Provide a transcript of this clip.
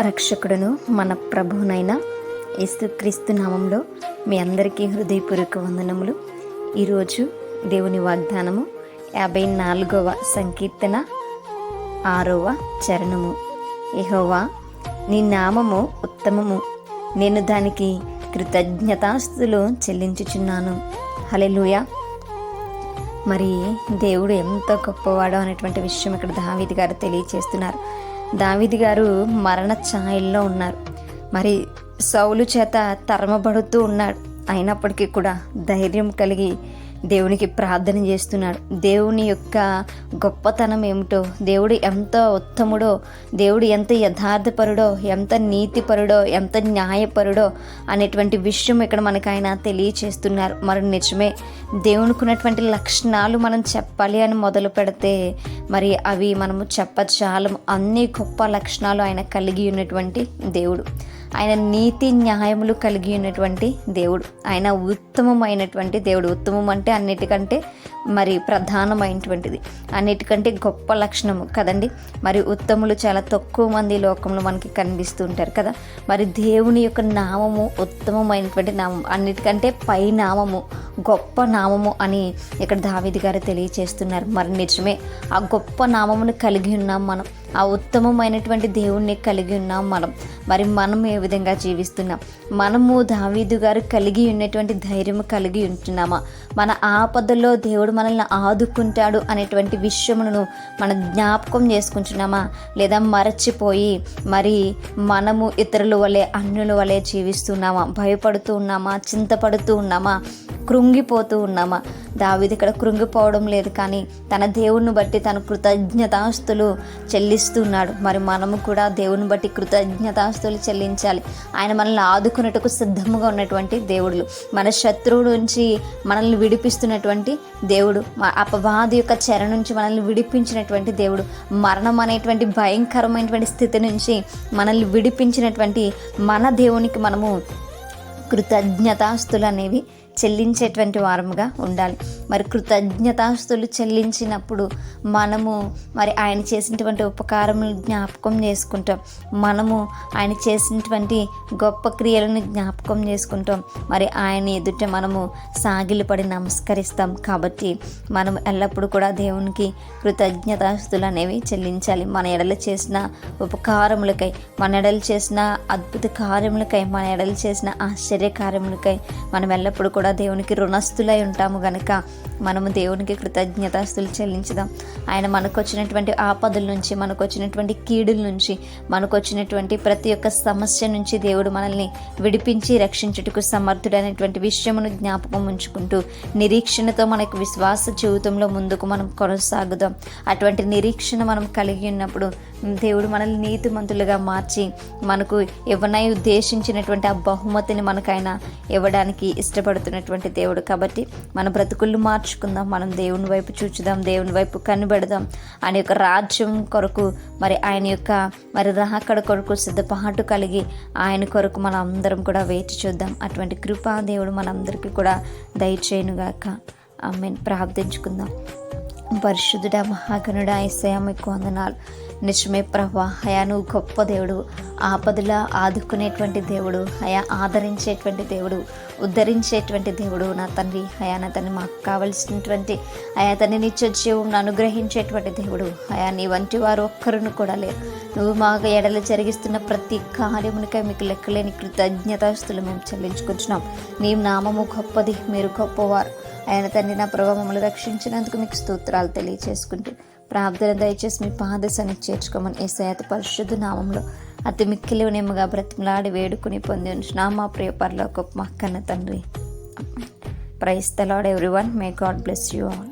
రక్షకుడును మన ప్రభువునైన యేసుక్రీస్తు నామంలో మీ అందరికీ హృదయపూర్వక వందనములు. ఈరోజు దేవుని వాగ్దానము యాభై నాలుగవ సంకీర్తన ఆరవ చరణము. ఎహోవా నీ నామము ఉత్తమము. నేను దానికి కృతజ్ఞతాస్తులు చెల్లించుచున్నాను. హలెలుయ మరి దేవుడు ఎంత గొప్పవాడో అనేటువంటి విషయం ఇక్కడ దావీది గారు తెలియచేస్తున్నారు. దావిది గారు మరణ ఛాయల్లో ఉన్నారు. మరి సౌలు చేత తరమబడుతూ ఉన్నాడు. అయినప్పటికీ కూడా ధైర్యం కలిగి దేవునికి ప్రార్థన చేస్తున్నాడు. దేవుని యొక్క గొప్పతనం ఏమిటో దేవుడు ఎంత ఉత్తముడో దేవుడు ఎంత యథార్థపరుడో ఎంత నీతిపరుడో ఎంత న్యాయపరుడో అనేటువంటి విషయం ఇక్కడ మనకు ఆయన తెలియచేస్తున్నారు. మరి నిజమే దేవునికి ఉన్నటువంటి లక్షణాలు మనం చెప్పాలి అని మొదలు పెడితే మరి అవి మనము చెప్పచాలం అన్ని గొప్ప లక్షణాలు ఆయన కలిగి ఉన్నటువంటి దేవుడు. ఆయన నీతి న్యాయములు కలిగి ఉన్నటువంటి దేవుడు. ఆయన ఉత్తమమైనటువంటి దేవుడు. ఉత్తమం అంటే అన్నిటికంటే మరి ప్రధానమైనటువంటిది. అన్నిటికంటే గొప్ప లక్షణము కదండి. మరి ఉత్తములు చాలా తక్కువ మంది లోకంలో మనకి కనిపిస్తూ ఉంటారు కదా. మరి దేవుని యొక్క నామము ఉత్తమమైనటువంటి నామం. అన్నిటికంటే పై నామము గొప్ప నామము అని ఇక్కడ దావిది గారు తెలియచేస్తున్నారు. మరి నిజమే ఆ గొప్ప నామమును కలిగి ఉన్నాం మనం. ఆ ఉత్తమమైనటువంటి దేవుణ్ణి కలిగి ఉన్నాం మనం. మరి మనం ఏ విధంగా జీవిస్తున్నాం? మనము దావీదు గారు కలిగి ఉన్నటువంటి ధైర్యం కలిగి ఉంటున్నామా? మన ఆపదలో దేవుడు మనల్ని ఆదుకుంటాడు అనేటువంటి విషయమును మన జ్ఞాపకం చేసుకుంటున్నామా? లేదా మరచిపోయి మరి మనము ఇతరుల వలె అన్యుల వలె జీవిస్తున్నామా? భయపడుతూ ఉన్నామా? చింతపడుతూ ఉన్నామా? కృంగిపోతూ ఉన్నామా? దావిది ఇక్కడ కృంగిపోవడం లేదు కానీ తన దేవుణ్ణి బట్టి తన కృతజ్ఞతాస్తులు చెల్లిస్తున్నాడు. మరి మనము కూడా దేవుని బట్టి కృతజ్ఞతాస్తులు చెల్లించాలి. ఆయన మనల్ని ఆదుకున్నట్టుకు సిద్ధముగా ఉన్నటువంటి దేవుడు. మన శత్రువు నుంచి మనల్ని విడిపిస్తున్నటువంటి దేవుడు. అపవాది యొక్క చెర నుంచి మనల్ని విడిపించినటువంటి దేవుడు. మరణం అనేటువంటి భయంకరమైనటువంటి స్థితి నుంచి మనల్ని విడిపించినటువంటి మన దేవునికి మనము కృతజ్ఞతాస్తులు అనేవి చెల్లించేటువంటి వారముగా ఉండాలి. మరి కృతజ్ఞతాస్తులు చెల్లించినప్పుడు మనము మరి ఆయన చేసినటువంటి ఉపకారములు జ్ఞాపకం చేసుకుంటాం. మనము ఆయన చేసినటువంటి గొప్ప క్రియలను జ్ఞాపకం చేసుకుంటాం. మరి ఆయన ఎదుట మనము సాగిలపడి నమస్కరిస్తాం. కాబట్టి మనం ఎల్లప్పుడూ కూడా దేవునికి కృతజ్ఞతాస్తులు అనేవి చెల్లించాలి. మన ఎడలు చేసిన ఉపకారములకై మన ఎడలు చేసిన అద్భుత కార్యములకై మన ఎడలు చేసిన ఆశ్చర్య కార్యములకై మనం ఎల్లప్పుడూ కూడా దేవునికి రుణస్థులై ఉంటాము గనక. మనము దేవునికి కృతజ్ఞతాస్తులు చెల్లించుదాం. ఆయన మనకు వచ్చినటువంటి ఆపదల నుంచి మనకు వచ్చినటువంటి కీడుల నుంచి మనకు వచ్చినటువంటి ప్రతి ఒక్క సమస్య నుంచి దేవుడు మనల్ని విడిపించి రక్షించుటకు సమర్థుడైనటువంటి విషయమును జ్ఞాపకం ఉంచుకుంటూ నిరీక్షణతో మనకు విశ్వాస జీవితంలో ముందుకు మనం కొనసాగుదాం. అటువంటి నిరీక్షణ మనం కలిగి ఉన్నప్పుడు దేవుడు మనల్ని నీతిమంతులుగా మార్చి మనకు ఇవ్వనై ఉద్దేశించినటువంటి ఆ బహుమతిని మనకైనా ఇవ్వడానికి ఇష్టపడుతున్నటువంటి దేవుడు కాబట్టి మన బ్రతుకులు మార్చుకుందాం మనం దేవుని వైపు చూచుదాం దేవుని వైపు కనిపెడదాం ఆయన యొక్క రాజ్యం కొరకు మరి ఆయన యొక్క మరి రాకడ కొరకు సిద్ధపాటు కలిగి ఆయన కొరకు మనం అందరం కూడా వేచి చూద్దాం. అటువంటి కృపా దేవుడు మనందరికీ కూడా దయచేయనుగాక. ఆమె ప్రార్థించుకుందాం. పరిశుద్ధుడ మహాగణుడ ఏసయ మీకు వందనాలు. నిజమే ప్రభా హయా నువ్వు గొప్ప దేవుడు. ఆపదలా ఆదుకునేటువంటి దేవుడు హయా ఆదరించేటువంటి దేవుడు ఉద్ధరించేటువంటి దేవుడు నా తండ్రి. హయా నా తండ్రి మాకు కావలసినటువంటి హయా తండ్రి నిత్య జీవం అనుగ్రహించేటువంటి దేవుడు. హయా నీ వంటి వారు ఒక్కరును కూడా లేరు. నువ్వు మాకు ఎడలు జరిగిస్తున్న ప్రతి కార్యమునికై మీకు లెక్కలేని కృతజ్ఞతాస్తులు మేము చెల్లించుకుంటున్నాం. నీ నామము గొప్పది మీరు గొప్పవారు. ఆయన తండ్రి నా ప్రభావ మమ్మల్ని రక్షించినందుకు మీకు స్తోత్రాలు తెలియచేసుకుంటూ ప్రార్థన దయచేసి మీ పాదశానికి చేర్చుకోమని ఏసయాత పరిశుద్ధ నామంలో అతి మిక్కిలి నెమ్మగా బ్రతిమలాడి వేడుకుని పొంది ఉంచిన మా ప్రియ పరలోక మా కన్న తండ్రి. Praise the Lord everyone may God bless you all